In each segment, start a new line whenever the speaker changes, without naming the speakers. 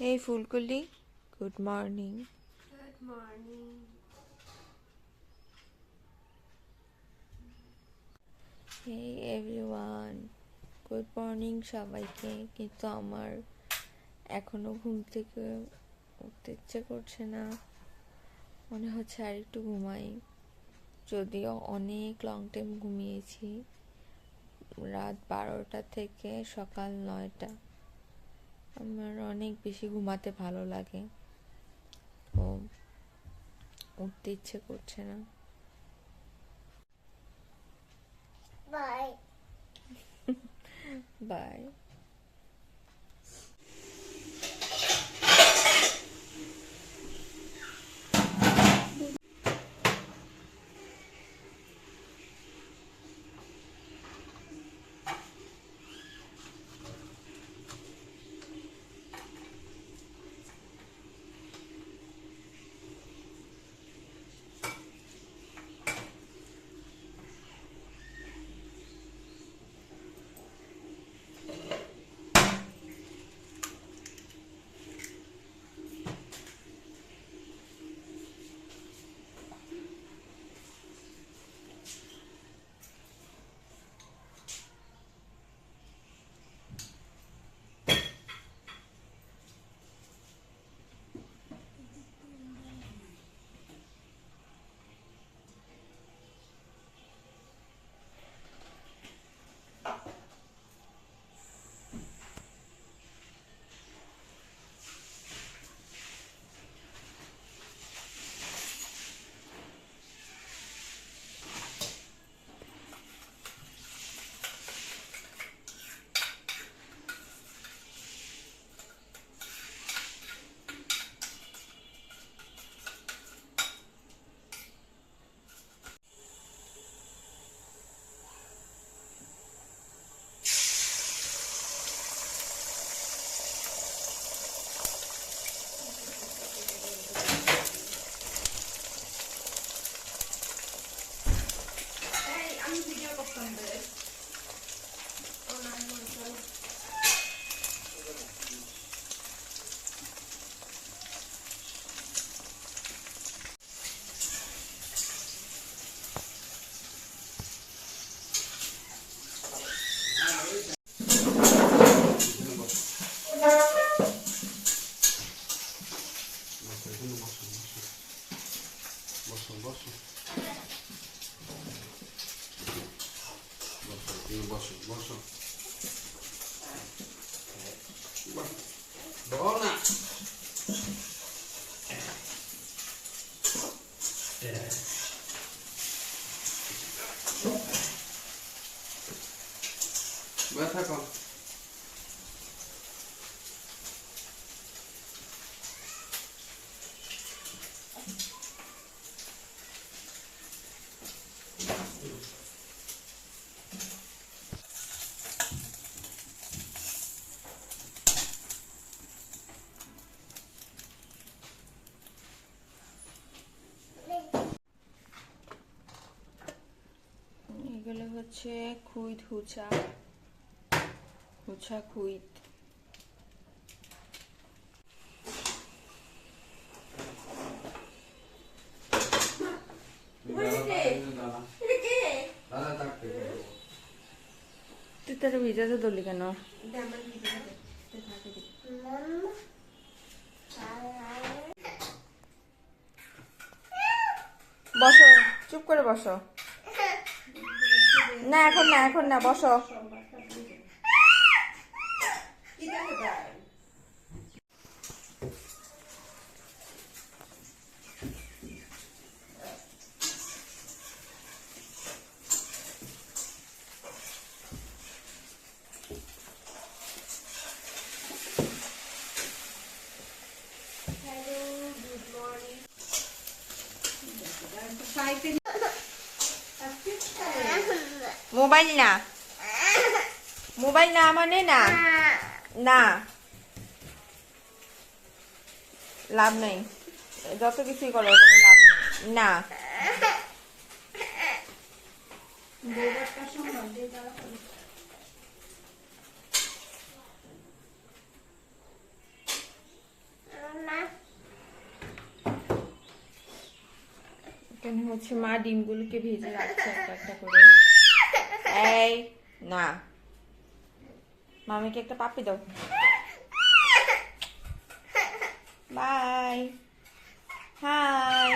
Hey Fulkuli, good morning
Good morning.
Hey everyone, good morning সবাইকে। কিন্তু আমার এখনও ঘুম থেকে উঠতে ইচ্ছে করছে না। মনে হচ্ছে আর একটু ঘুমাই। যদিও অনেক লং টাইম ঘুমিয়েছি। রাত বারোটা থেকে সকাল নয়টা। আমার অনেক বেশি ঘুমাতে ভালো লাগে। তো উঠতে ইচ্ছে করছে না। বাই
বাই
বসে থাকো
এগুলো হচ্ছে খুইত হুচা
থাকতে
তুই তার ভিজাতে ধরলি কেন বসো চুপ করে বসো না এখন না এখন না বসো মোবাইল না। মোবাইল না মানে না? না। লাভ নেই। যত কিছুই করো কোনো লাভ নেই। না।
হচ্ছে মা ডিমগুলোকে ভেজে রাখছে একটা একটা করে। এই না। মামিকে একটা পাপি দাও। বাই হাই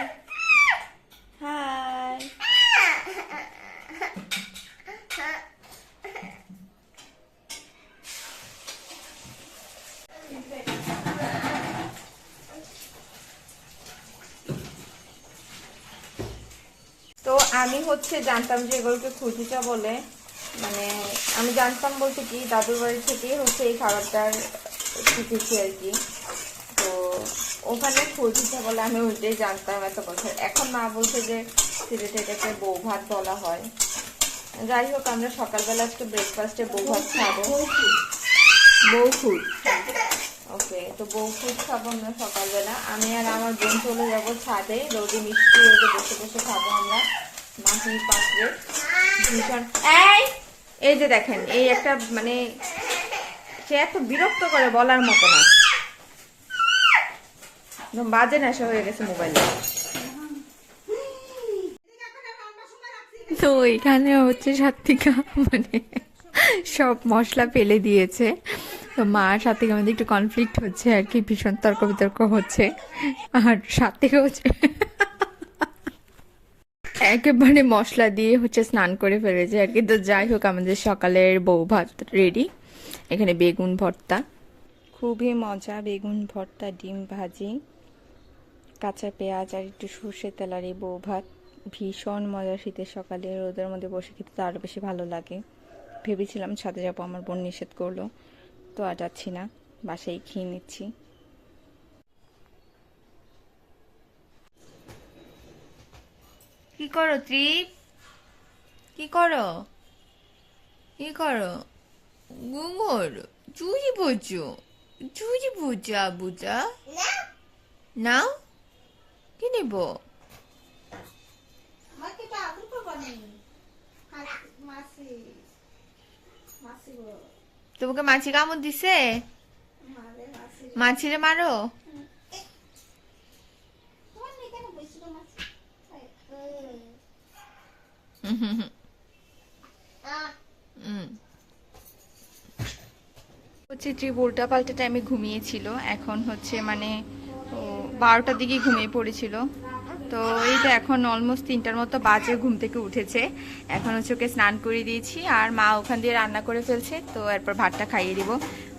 তো আমি হচ্ছে জানতাম যে এগুলোকে খুঁজিটা বলে মানে আমি জানতাম বলতে কি, দাদুর বাড়ি থেকেই হচ্ছে এই খাবারটার শিখেছি আর কি। তো ওখানে খুঁজিটা বলে আমি ওইটাই জানতাম এত বছর। এখন মা বলছে যে সিলেটে এটাকে বউ ভাত বলা হয়। যাই হোক, আমরা সকালবেলা আজকে ব্রেকফাস্টে বউ ভাত খাব। বউ খুদ ওকে, তো বউ খুদ খাব আমরা সকালবেলা। আমি আর আমার বোন চলে যাব ছাদে। রোদে মিষ্টি রোদে বসে বসে খাব আমরা। এই যে দেখেন, এই একটা মানে সে এত বিরক্ত করে বলার মতো না। বাজে নেশা হয়ে গেছে
তো এখানে হচ্ছে সাত্বিকা মানে সব মশলা ফেলে দিয়েছে। তো মা সাত্বিকা আমাদের একটু কনফ্লিক্ট হচ্ছে আর কি, ভীষণ তর্ক বিতর্ক হচ্ছে। আর সাত্বিকা হচ্ছে একেবারে মশলা দিয়ে হচ্ছে স্নান করে ফেলেছে আর কি। তো যাই হোক, আমাদের সকালের বউ ভাত রেডি এখানে বেগুন ভর্তা। খুবই মজা, বেগুন ভর্তা, ডিম ভাজি, কাঁচা পেঁয়াজ আর একটু সর্ষে তেল আর এই বউ ভাত। ভীষণ মজা শীতের সকালে, রোদের মধ্যে বসে খেতে তো আরও বেশি ভালো লাগে। ভেবেছিলাম ছাদে যাব, আমার বোন নিষেধ করল। তো আর যাচ্ছি না, বাসায় খেয়ে নিচ্ছি। করো ত্রিপ কি করো? কি করো? গুমর চুরি বোঝো। চুরি বোঝো আবুজা। নাও। কি নেব? তোমাকে মাছি কামড় দিছে? মাছিরে মারো
তোমার মেয়ে কেন বসছিল মাসি
হুম হচ্ছে ট্রিপ উল্টা পাল্টা টাইমে ঘুমিয়েছিল। এখন হচ্ছে মানে বারোটার দিকে ঘুমিয়ে পড়েছিল। তো এই তো এখন অলমোস্ট তিনটার মতো বাজে ঘুম থেকে উঠেছে। এখন হচ্ছে ওকে স্নান করে দিয়েছি আর মা ওখান দিয়ে রান্না করে ফেলছে। তো এরপর ভাতটা খাইয়ে দিব।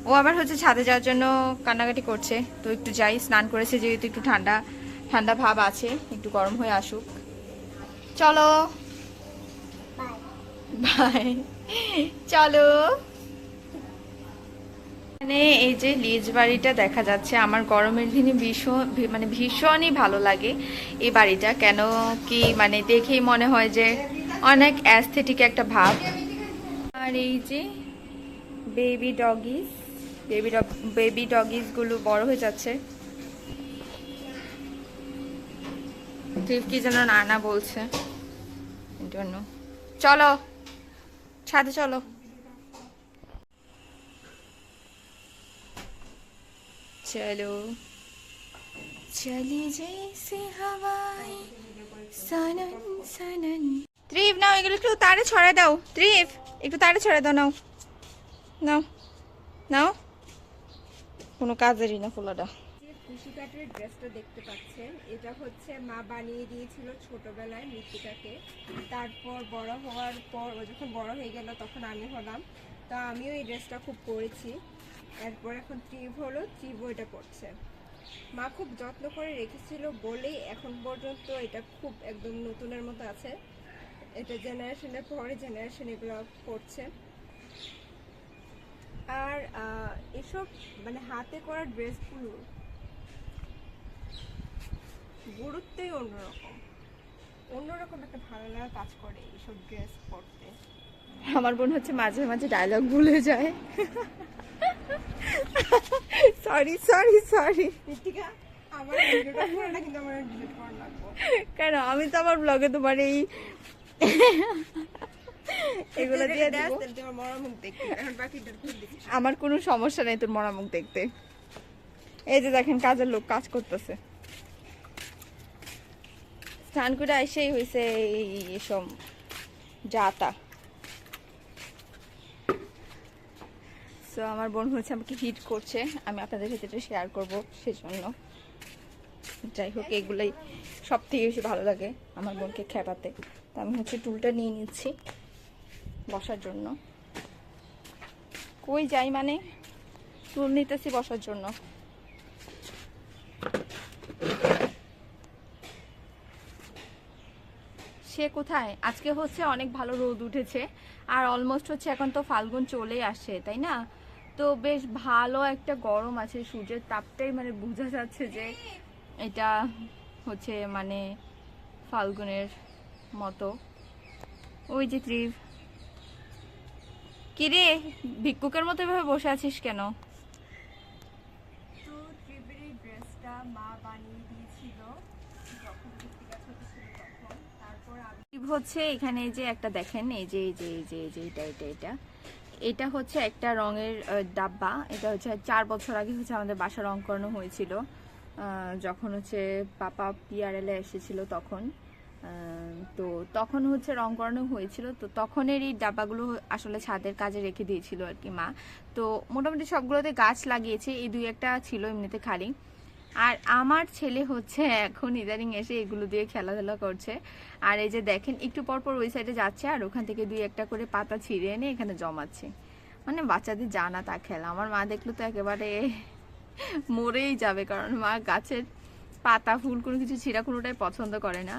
ও আবার হচ্ছে ছাদে যাওয়ার জন্য কান্নাকাটি করছে। তো একটু যাই, স্নান করেছে যেহেতু একটু ঠান্ডা ঠান্ডা ভাব আছে, একটু গরম হয়ে আসুক। চলো। বাই চলো। মানে এই যে লিজ বাড়িটা দেখা যাচ্ছে, আমার গরমের দিনে ভীষণ মানে ভীষণই ভালো লাগে এই বাড়িটা। কেন কি মানে দেখেই মনে হয় যে অনেক অ্যাস্থেটিক একটা ভাব। আর এই যে বেবি ডগিস বেবি বেবি ডগিসগুলো বড় হয়ে যাচ্ছে। কি যেন নানা বলছে। জন্য। চলো। সাথে চলো। চলো। চলি জৈসে হাওয়াই সানন সনন। ত্রিপ নাও এগুলো একটু তারে ছড়ে দাও। ত্রিভ একটু তারে ছড়ে দাও নাও। নাও নাও। কোনো কাজেরই না ফুলাটা
কাটের ড্রেসটা দেখতে পাচ্ছেন। এটা হচ্ছে মা বানিয়ে দিয়েছিল ছোটবেলায় মৃত্তিকাকে। তারপর বড় হওয়ার পর ও যখন বড় হয়ে গেল তখন আমি হলাম। তো আমিও এই ড্রেসটা খুব পরেছি। এরপর এখন ত্রিভ হলো ত্রিভ এটা পড়ছে মা খুব যত্ন করে রেখেছিল বলেই এখন পর্যন্ত এটা খুব একদম নতুনের মতো আছে। এটা জেনারেশনের পরে জেনারেশন এগুলো পড়ছে আর এসব মানে হাতে করা ড্রেসগুলো গুরুত্বই অন্যরকম। অন্যরকম একটা ভালো লাগা কাজ করে এইসব ড্রেস পরতে।
আমার বোন হচ্ছে মাঝে মাঝে ডায়লগ ভুলে যায়। সরি সরি সরি
ঋতিকা আমার ভিডিওটা পুরোটা কিন্তু আমার ডিলিট করা লাগবে।
কেন? আমি তো আমার ব্লগে তোমার এই এগুলো দিয়ে আমার কোনো সমস্যা নেই তোর মরামুখ দেখতে। এই যে দেখেন কাজের লোক কাজ করতেছে। স্নান করে এসেই হয়েছে এসব যাতা। সো আমার বোন হচ্ছে আমাকে হিট করছে। আমি আপনাদের সাথে এটা শেয়ার করব সেজন্য। যাই হোক, এগুলোই সব থেকে বেশি ভালো লাগে আমার বোনকে খেপাতে। তো আমি হচ্ছে টুলটা নিয়ে নিচ্ছি বসার জন্য। কই যাই মানে? টুল নিতেছি বসার জন্য। সে কোথায়? আজকে হচ্ছে অনেক ভালো রোদ উঠেছে। আর অলমোস্ট হচ্ছে এখন তো ফাল্গুন চলেই আসে, তাই না? তো বেশ ভালো একটা গরম আছে, সূর্যের তাপটাই মানে বোঝা যাচ্ছে যে এটা হচ্ছে মানে ফাল্গুনের মতো। ওই যে ত্রিভ। কিরে, ভিক্ষুকের মতো এভাবে বসে আছিস কেন তো ত্রিবের এই ড্রেসটা মা বানিয়ে দিয়েছিল যখন কৃত্তিকা ছোট ছিল তখন তারপর আমি হচ্ছে এখানে যে একটা দেখেন, এই যে এই যে এই যে এই যে, এটা এটা এটা। এটা হচ্ছে একটা রঙের ডাব্বা। এটা হচ্ছে চার বছর আগে হচ্ছে আমাদের বাসা রং করানো হয়েছিল যখন হচ্ছে পাপা পিআরএলে এসেছিল তখন। তো তখন হচ্ছে রং করানো হয়েছিল। তো তখনের এই ডাব্বাগুলো আসলে ছাদের কাজে রেখে দিয়েছিল আর কি মা। তো মোটামুটি সবগুলোতে গাছ লাগিয়েছে। এই দুই একটা ছিল এমনিতে খালি। আর আমার ছেলে হচ্ছে এখন ইদানিং এসে এগুলো দিয়ে খেলাধুলা করছে। আর এই যে দেখেন, একটু পর পর ওই সাইডে যাচ্ছে আর ওখান থেকে দুই একটা করে পাতা ছিঁড়ে এনে এখানে জমাচ্ছে। মানে বাচ্চাদের জানা তা খেলা। আমার মা দেখল তো একেবারে মরেই যাবে, কারণ মা গাছের পাতা, ফুল কোনো কিছু ছিঁড়া কোনোটাই পছন্দ করে না।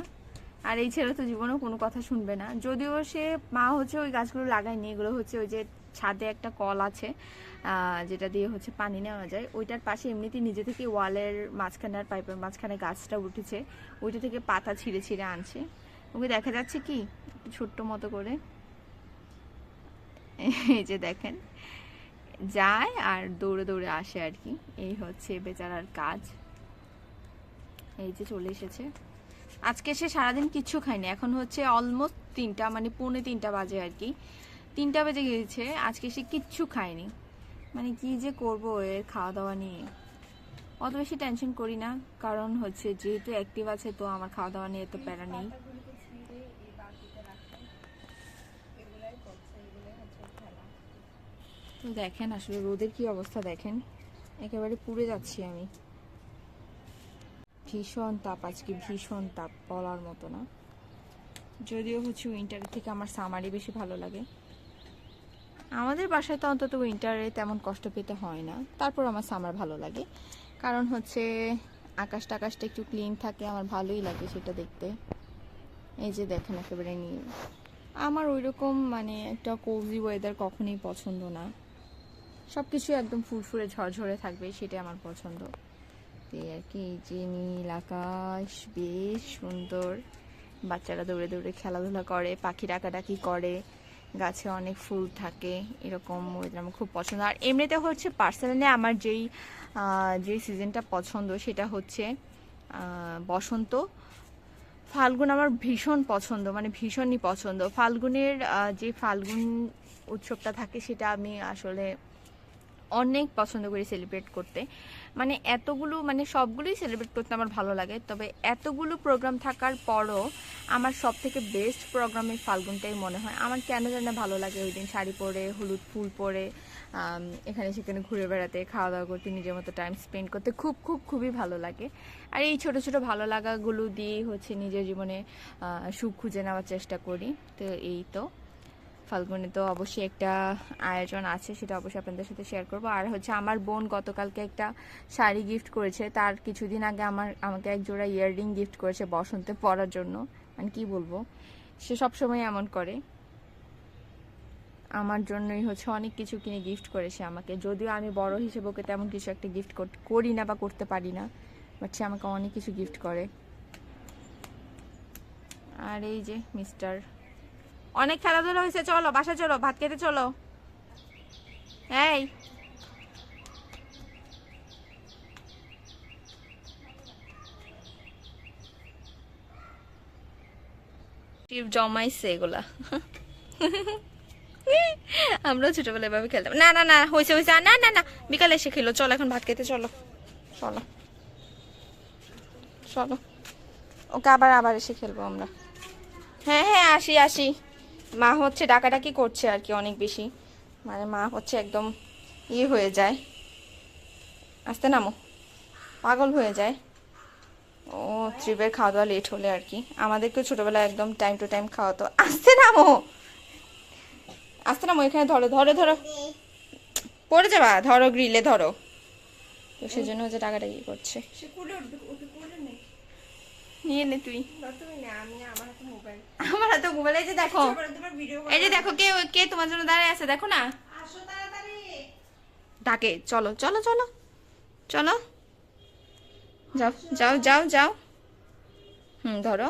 আর এই ছেলে তো জীবনেও কোনো কথা শুনবে না। যদিও সে মা হচ্ছে ওই গাছগুলো লাগায়নি, এগুলো হচ্ছে ওই যে ছাদে একটা কল আছে যেটা দিয়ে হচ্ছে পানি নেওয়া যায়। ওইটার পাশে এমনিতে নিজে থেকে ওয়ালের মাঝখানে আর পাইপের মাঝখানে গাছটা উঠেছে। ওইটা থেকে পাতা ছিঁড়ে ছিঁড়ে আনছে। ওকে দেখা যাচ্ছে কি? ছোট্ট মতো করে। এই যে দেখেন, যায় আর দৌড়ে দৌড়ে আসে আর কি। এই হচ্ছে বেচারার কাজ। এই যে চলে এসেছে। আজকে সে সারাদিন কিচ্ছু খায়নি। এখন হচ্ছে অলমোস্ট তিনটা মানে পৌনে তিনটা বাজে আর কি। তিনটা বেজে গিয়েছে, আজকে সে কিচ্ছু খায়নি। মানে কি যে করব এর খাওয়া দাওয়া নিয়ে? অত বেশি টেনশন করি না, কারণ হচ্ছে যেহেতু অ্যাক্টিভ আছে, তো আমার খাওয়া দাওয়া নিয়ে তো প্যারা নেই। তো দেখেন আসলে রোদের কি অবস্থা দেখেন, একেবারে পুড়ে যাচ্ছি আমি। ভীষণ তাপ আজকে, ভীষণ তাপ, বলার মতো না। যদিও হচ্ছে উইন্টারের থেকে আমার সামারই বেশি ভালো লাগে। আমাদের বাসায় তো অন্তত উইন্টারে তেমন কষ্ট পেতে হয় না। তারপর আমার সামার ভালো লাগে। কারণ হচ্ছে আকাশ টাকাশটা একটু ক্লিন থাকে, আমার ভালোই লাগে সেটা দেখতে। এই যে দেখেন একেবারে নীল। আমার ওই রকম মানে একটা কোজি ওয়েদার কখনোই পছন্দ না। সব কিছু একদম ফুরফুরে ঝরঝরে থাকবে, সেটাই আমার পছন্দ। এই আর কি যে নীল আকাশ, বেশ সুন্দর। বাচ্চারা দৌড়ে দৌড়ে খেলাধুলা করে পাখি ডাকাডাকি করে। গাছে অনেক ফুল থাকে, এরকম ওয়েদার আমার খুব পছন্দ। আর এমনিতে হচ্ছে পার্সোনালি আমার যেই যে সিজনটা পছন্দ সেটা হচ্ছে বসন্ত। ফাল্গুন আমার ভীষণ পছন্দ মানে ভীষণই পছন্দ। ফাল্গুনের যে ফাল্গুন উৎসবটা থাকে সেটা আমি আসলে অনেক পছন্দ করি সেলিব্রেট করতে। মানে এতগুলো মানে সবগুলোই সেলিব্রেট করতে আমার ভালো লাগে। তবে এতগুলো প্রোগ্রাম থাকার পরও আমার সব থেকে বেস্ট প্রোগ্রামের ফাল্গুনটাই মনে হয়। আমার কেন যেন ভালো লাগে ওই দিন শাড়ি পরে, হলুদ ফুল পরে এখানে সেখানে ঘুরে বেড়াতে খাওয়া দাওয়া করতে, নিজের মতো টাইম স্পেন্ড করতে খুব খুব, খুবই ভালো লাগে। আর এই ছোট ছোট ভালো লাগাগুলো দিয়েই হচ্ছে নিজের জীবনে সুখ খুঁজে নেওয়ার চেষ্টা করি। তো এই তো। ফাল্গুনে তো অবশ্যই একটা আয়োজন আছে, সেটা অবশ্যই আপনাদের সাথে শেয়ার করব। আর হচ্ছে আমার বোন গতকালকে একটা শাড়ি গিফট করেছে। তার কিছুদিন আগে আমার, আমাকে এক জোড়া ইয়াররিং গিফট করেছে বসন্তে পরার জন্য। মানে কি বলব? সে সব সময় এমন করে। আমার জন্যই হচ্ছে অনেক কিছু কিনে গিফট করেছে আমাকে। যদিও আমি বড় হিসেবে ওকে তেমন কিছু একটা গিফট করি না বা করতে পারি না বাট সে আমাকে অনেক কিছু গিফট করে। আর এই যে মিস্টার অনেক খেলাধুলা হয়েছে, চলো বাসা চলো, ভাত খেতে চলো। এই। জমাইছে এগুলা। আমরা ছোটবেলায় এভাবে খেলতাম। না না না, হয়েছে হয়েছে। না না না, বিকালে এসে খেলো। চলো, এখন ভাত খেতে চলো। চলো। চলো। ওকে আবার আবার এসে খেলব আমরা। হ্যাঁ হ্যাঁ আসি আসি। মা হচ্ছে ডাকাডাকি করছে আর কি অনেক বেশি। মানে মা হচ্ছে একদম ইয়ে হয়ে যায়। আসতে নামো। পাগল হয়ে যায়। ও ট্রিপের খাওয়া দাওয়া লেট হলে আর কি। আমাদেরকেও ছোটোবেলায় একদম টাইম টু টাইম খাওয়াতো। আসতে নামো! আসতে নামো, এখানে ধরো ধরো ধরো। পড়ে যাবা, ধরো গ্রিলে ধরো। তো সেজন্য হচ্ছে টাকাটা ইয়ে করছে
সে কুলে উঠবে ওকে কুলে নেই
নিয়ে নে তুই।
আমার হাতে মোবাইল
এই যে দেখো। এই যে দেখো কে কে তোমার জন্য দাঁড়ায় আছে দেখো না। ডাকে চলো চলো চলো। চলো। যাও যাও যাও যাও। হুম ধরো।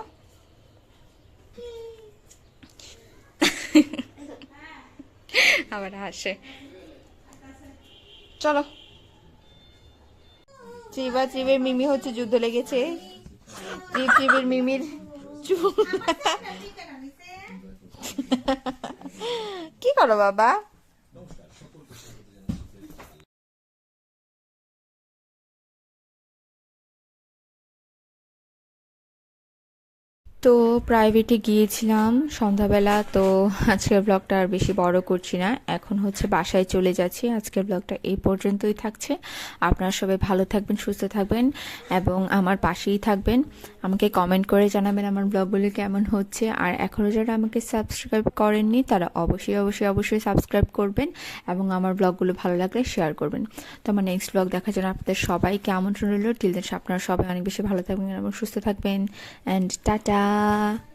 আবার হাসে। চলো। চিবা চিবের মিমি হচ্ছে যুদ্ধ লেগেছে। চিব মিমির চুল কি করো বাবা? তো প্রাইভেটে গিয়েছিলাম সন্ধ্যাবেলা, তো আজকের ব্লগটা আর বেশি বড় করছি না। এখন হচ্ছে বাসায় চলে যাচ্ছি। আজকের ব্লগটা এই পর্যন্তই থাকছে। আপনারা সবাই ভালো থাকবেন, সুস্থ থাকবেন এবং আমার পাশেই থাকবেন। আমাকে কমেন্ট করে জানাবেন আমার ব্লগগুলো কেমন হচ্ছে। আর এখনও যারা আমাকে সাবস্ক্রাইব করেননি, তারা অবশ্যই অবশ্যই অবশ্যই সাবস্ক্রাইব করবেন এবং আমার ব্লগগুলো ভালো লাগলে শেয়ার করবেন। তো আমার নেক্সট ব্লগ দেখার জন্য আপনাদের সবাইকে আমন্ত্রণ রইল। টিল দেন আপনারা সবাই অনেক বেশি ভালো থাকবেন এবং সুস্থ থাকবেন। And tata! し